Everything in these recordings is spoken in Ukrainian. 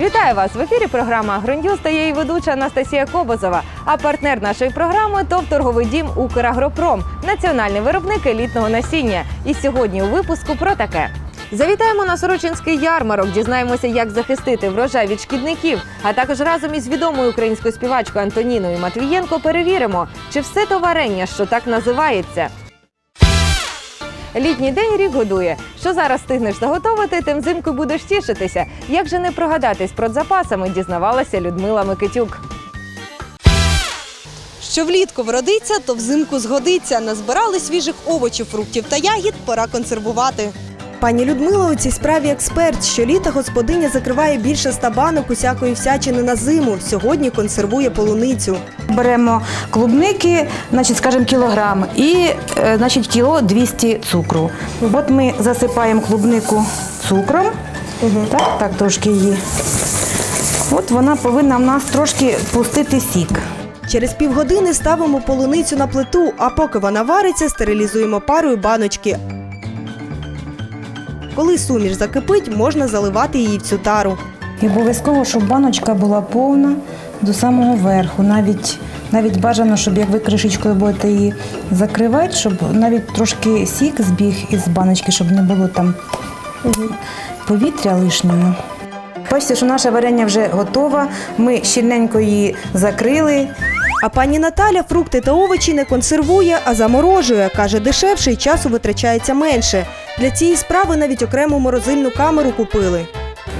Вітаю вас в ефірі. Програма «Агроньюз» та її ведуча Анастасія Кобозова. А партнер нашої програми ТОВ торговий дім Украгропром, національний виробник елітного насіння. І сьогодні у випуску про таке. Завітаємо на Сорочинський ярмарок, дізнаємося, як захистити врожай від шкідників. А також разом із відомою українською співачкою Антоніною Матвієнко перевіримо, чи все то варення, що так називається. Літній день рік годує. Що зараз стигнеш заготовити, тим зимку будеш тішитися. Як же не прогадатись про запасами, дізнавалася Людмила Микитюк. Що влітку вродиться, то взимку згодиться. Назбирали свіжих овочів, фруктів та ягід, пора консервувати. Пані Людмила у цій справі експерт. Щоліта господиня закриває більше ста банок усякої всячини на зиму. Сьогодні консервує полуницю. Беремо клубники, значить, скажімо, кілограм і е, значить, кіло 200 цукру. От ми засипаємо клубнику цукром, так, так трошки її. От вона повинна в нас трошки пустити сік. Через півгодини ставимо полуницю на плиту, а поки вона вариться, стерилізуємо парою баночки. Коли суміш закипить, можна заливати її в цю тару. І обов'язково, щоб баночка була повна до самого верху. Навіть, навіть бажано, щоб як ви кришечкою будете її закривати, щоб навіть трошки сік збіг із баночки, щоб не було там повітря лишнього. Бачите, що наше варення вже готове. Ми щільненько її закрили. А пані Наталя фрукти та овочі не консервує, а заморожує. Каже, дешевше і часу витрачається менше. Для цієї справи навіть окрему морозильну камеру купили.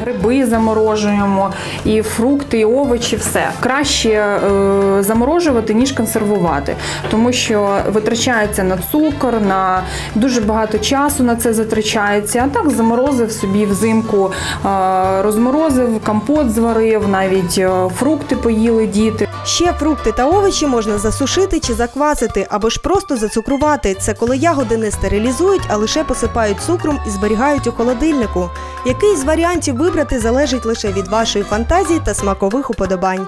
Гриби заморожуємо, і фрукти, і овочі, все краще е, заморожувати ніж консервувати, тому що витрачається на цукор, на дуже багато часу на це затрачається. А так заморозив собі взимку, е, розморозив, компот зварив, навіть е, фрукти поїли діти. Ще фрукти та овочі можна засушити чи заквасити, або ж просто зацукрувати. Це коли ягоди не стерилізують, а лише посипають цукром і зберігають у холодильнику. Який з варіантів вибрати залежить лише від вашої фантазії та смакових уподобань.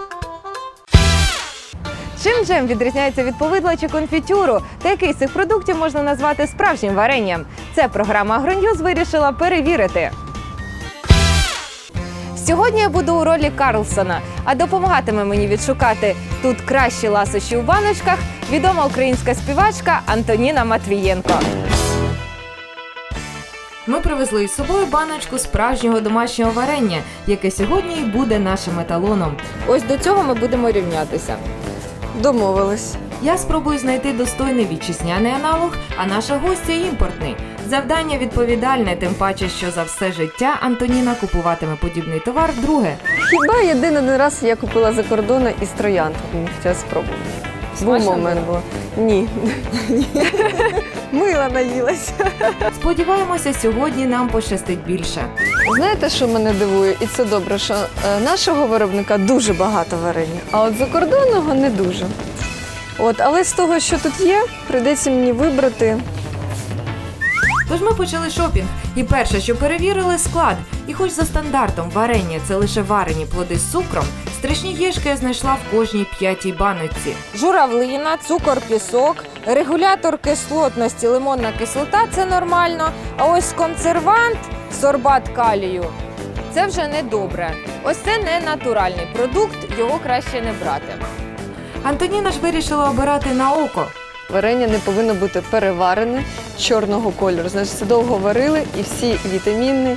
Чим джем відрізняється від повидла чи конфітюру? Та який з цих продуктів можна назвати справжнім варенням? Це програма «Агроньюз» вирішила перевірити. Сьогодні я буду у ролі Карлсона, а допомагатиме мені відшукати тут кращі ласощі у баночках відома українська співачка Антоніна Матвієнко. Ми привезли із собою баночку справжнього домашнього варення, яке сьогодні і буде нашим еталоном. Ось до цього ми будемо рівнятися. Домовились. Я спробую знайти достойний вітчизняний аналог, а наша гостя імпортний. Завдання відповідальне, тим паче, що за все життя Антоніна купуватиме подібний товар вдруге. Хіба єдиний раз я купила за кордону із троянд. Хотіла спробувати. Був момент було. Ні. Мила наїлася. Сподіваємося, сьогодні нам пощастить більше. Знаєте, що мене дивує? І це добре, що е, нашого виробника дуже багато варення, а от закордонного не дуже. От, але з того, що тут є, прийдеться мені вибрати. Тож ми почали шопінг, і перше, що перевірили, склад. І хоч за стандартом варення це лише варені плоди з цукром, страшні єшки я знайшла в кожній п'ятій баночці. Журавлина, цукор, пісок, регулятор кислотності, лимонна кислота це нормально. А ось консервант, сорбат калію. Це вже не добре. Ось це не натуральний продукт, його краще не брати. Антоніна ж вирішила обирати на око. Варення не повинно бути переварене чорного кольору. Значить, це довго варили і всі вітаміни,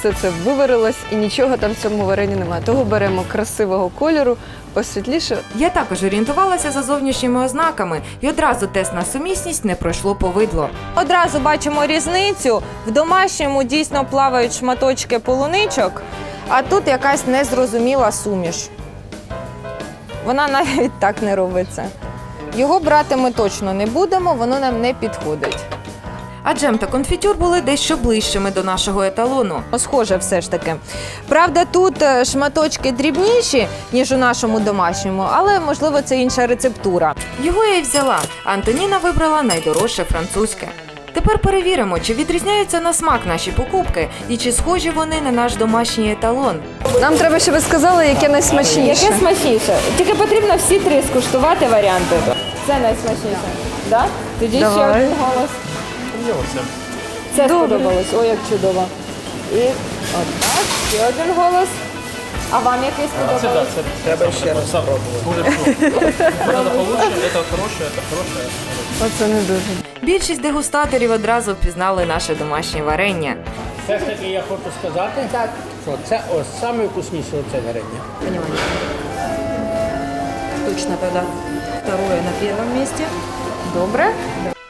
все це виварилось, і нічого там в цьому варенні немає. Того беремо красивого кольору, посвітліше, Я також орієнтувалася за зовнішніми ознаками, і одразу тест на сумісність не пройшло повидло. Одразу бачимо різницю. В домашньому дійсно плавають шматочки полуничок, а тут якась незрозуміла суміш. Вона навіть так не робиться. Його брати ми точно не будемо, воно нам не підходить. А джем та конфітюр були дещо ближчими до нашого еталону. Схоже, все ж таки. Правда, тут е, шматочки дрібніші, ніж у нашому домашньому, але можливо це інша рецептура. Його я й взяла. Антоніна вибрала найдорожче французьке. Тепер перевіримо, чи відрізняються на смак наші покупки і чи схожі вони на наш домашній еталон. Нам треба, щоб ви сказали, яке найсмачніше. Яке смачніше? Тільки потрібно всі три скуштувати варіанти. Це найсмачніше. Да? Тоді ще Давай. один голос Це сподобалось. Ой, як чудово. І от так, ще один голос. А вам який сподобався? Треба ще раз спробувати. Это получше, это хорошее, это хорошее. Оце не дуже. Більшість дегустаторів одразу впізнали наше домашнє варення. Все ж таки я хочу сказати, що це ось саме вкусніше оце варення. Точно тоді второе на першому місці. Добре.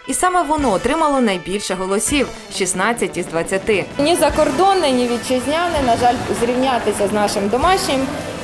І саме воно отримало найбільше голосів 16 із 20. Ні закордонне, ні вітчизняне, на жаль, зрівнятися з нашим домашнім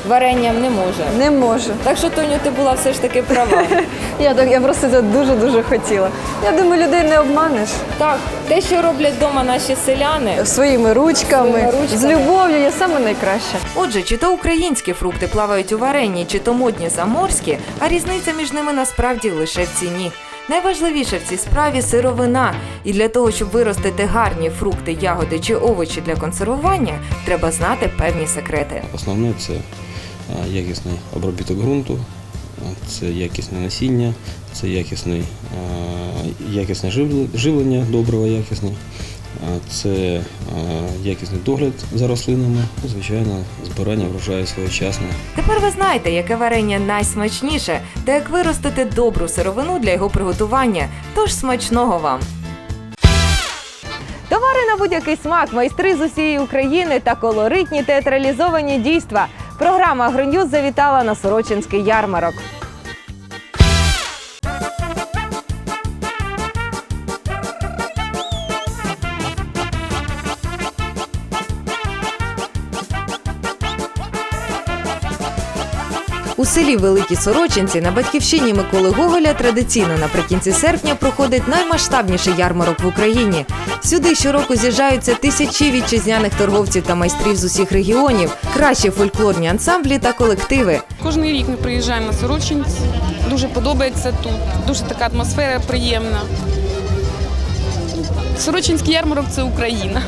варенням не може. Не можу. Так що, Тоню, ти була все ж таки права. Я так я просто це дуже-дуже хотіла. Я думаю, людей не обманеш. Так, те, що роблять вдома наші селяни. Своїми ручками, Своїми ручками. з любов'ю є саме найкраще. Отже, чи то українські фрукти плавають у варенні, чи то модні заморські, а різниця між ними насправді лише в ціні. Найважливіше в цій справі сировина. І для того, щоб виростити гарні фрукти, ягоди чи овочі для консервування, треба знати певні секрети. Основне це якісний обробіток ґрунту, це якісне насіння, це якісний, якісне живлення, добрива якісне, це якісний догляд за рослинами, звичайно, збирання врожаю своєчасне. Тепер ви знаєте, яке варення найсмачніше та як виростити добру сировину для його приготування. Тож смачного вам! Товари на будь-який смак, майстри з усієї України та колоритні театралізовані дійства. Програма «Агроньюз» завітала на Сорочинський ярмарок. У селі Великі Сорочинці на батьківщині Миколи Гоголя традиційно наприкінці серпня проходить наймасштабніший ярмарок в Україні. Сюди щороку з'їжджаються тисячі вітчизняних торговців та майстрів з усіх регіонів, кращі фольклорні ансамблі та колективи. Кожний рік ми приїжджаємо на Сорочинці. Дуже подобається тут. Дуже така атмосфера приємна. Сорочинський ярмарок це Україна.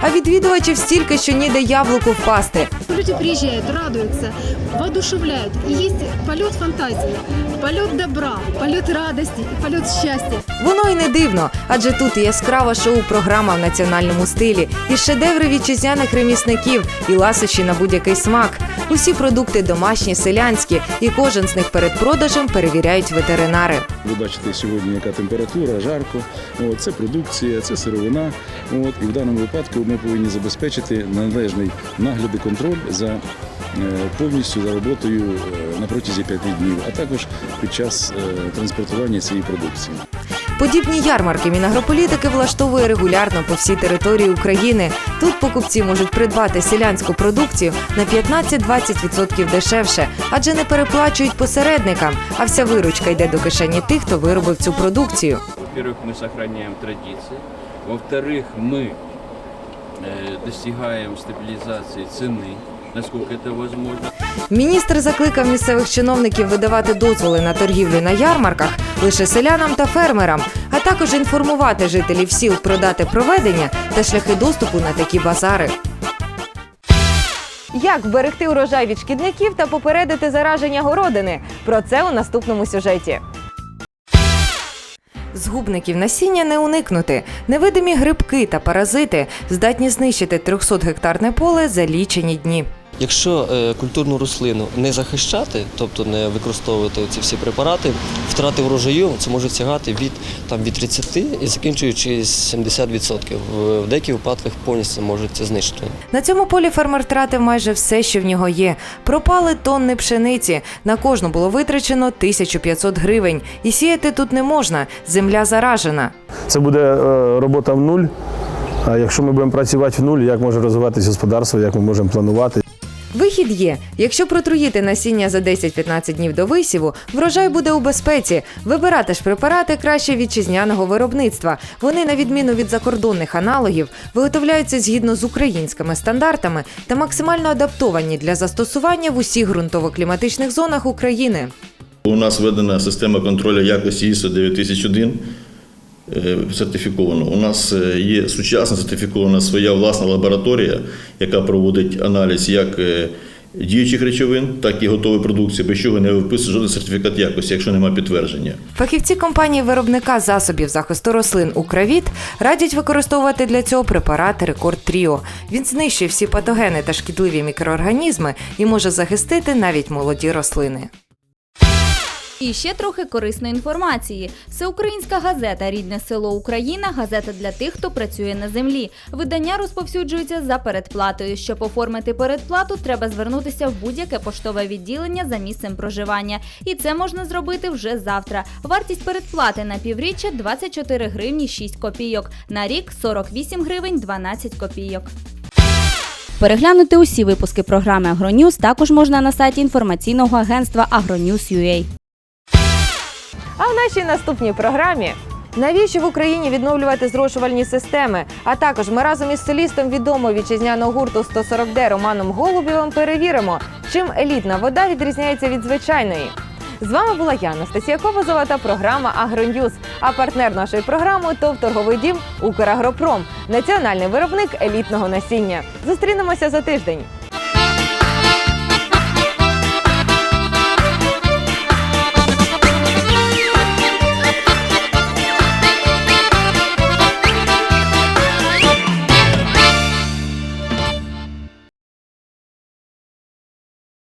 А відвідувачів стільки, що ніде яблуку впасти. Люди приезжают, радуются, воодушевляют. И есть полет фантазии, полет добра, полет радости и полет счастья. Воно й не дивно, адже тут і яскрава шоу-програма в національному стилі, і шедеври вітчизняних ремісників, і ласощі на будь-який смак. Усі продукти домашні, селянські, і кожен з них перед продажем перевіряють ветеринари. Ви бачите сьогодні, яка температура, жарко. От, це продукція, це сировина. От, і в даному випадку ми повинні забезпечити належний нагляд і контроль за е, повністю за роботою е, на протязі п'яти днів, а також під час е, транспортування цієї продукції. Подібні ярмарки мінагрополітики влаштовує регулярно по всій території України. Тут покупці можуть придбати селянську продукцію на 15-20% дешевше, адже не переплачують посередникам, а вся виручка йде до кишені тих, хто виробив цю продукцію. Во-первых, мы сохраняем традиции. Во-вторых, мы э, достигаем стабилизации цены, насколько это возможно. Міністр закликав місцевих чиновників видавати дозволи на торгівлю на ярмарках лише селянам та фермерам, а також інформувати жителів сіл про дати проведення та шляхи доступу на такі базари. Як вберегти урожай від шкідників та попередити зараження городини? Про це у наступному сюжеті. Згубників насіння не уникнути. Невидимі грибки та паразити здатні знищити 300-гектарне поле за лічені дні. Якщо е, культурну рослину не захищати, тобто не використовувати ці всі препарати, втрати врожаю це можуть сягати від там від 30 і закінчуючи 70%. В, в деяких випадках повністю можуть це знищити. На цьому полі фермер втратив майже все, що в нього є. Пропали тонни пшениці. На кожну було витрачено 1500 гривень. І сіяти тут не можна. Земля заражена. Це буде е, робота в нуль. А якщо ми будемо працювати в нуль, як може розвиватися господарство, як ми можемо планувати? Вихід є. Якщо протруїти насіння за 10-15 днів до висіву, врожай буде у безпеці. Вибирати ж препарати краще вітчизняного виробництва. Вони, на відміну від закордонних аналогів, виготовляються згідно з українськими стандартами та максимально адаптовані для застосування в усіх ґрунтово-кліматичних зонах України. У нас введена система контролю якості ISO 9001 е, сертифіковано. У нас е, є сучасна сертифікована своя власна лабораторія, яка проводить аналіз як е, діючих речовин, так і готової продукції, без чого не виписує жоден сертифікат якості, якщо немає підтвердження. Фахівці компанії виробника засобів захисту рослин Укравіт радять використовувати для цього препарат Рекорд Тріо. Він знищує всі патогени та шкідливі мікроорганізми і може захистити навіть молоді рослини. І ще трохи корисної інформації. Всеукраїнська газета Рідне село Україна газета для тих, хто працює на землі. Видання розповсюджується за передплатою. Щоб оформити передплату, треба звернутися в будь-яке поштове відділення за місцем проживання. І це можна зробити вже завтра. Вартість передплати на півріччя 24 гривні 6 копійок. На рік 48 гривень 12 копійок. Переглянути усі випуски програми Агроньюз також можна на сайті інформаційного агентства Агроньюз.ua. А в нашій наступній програмі. Навіщо в Україні відновлювати зрошувальні системи? А також ми разом із солістом відомого вітчизняного гурту 140D Романом Голубєвим перевіримо, чим елітна вода відрізняється від звичайної. З вами була я, Анастасія Кобозова та програма Агроньюз. А партнер нашої програми ТОВ торговий дім Украгропром, національний виробник елітного насіння. Зустрінемося за тиждень.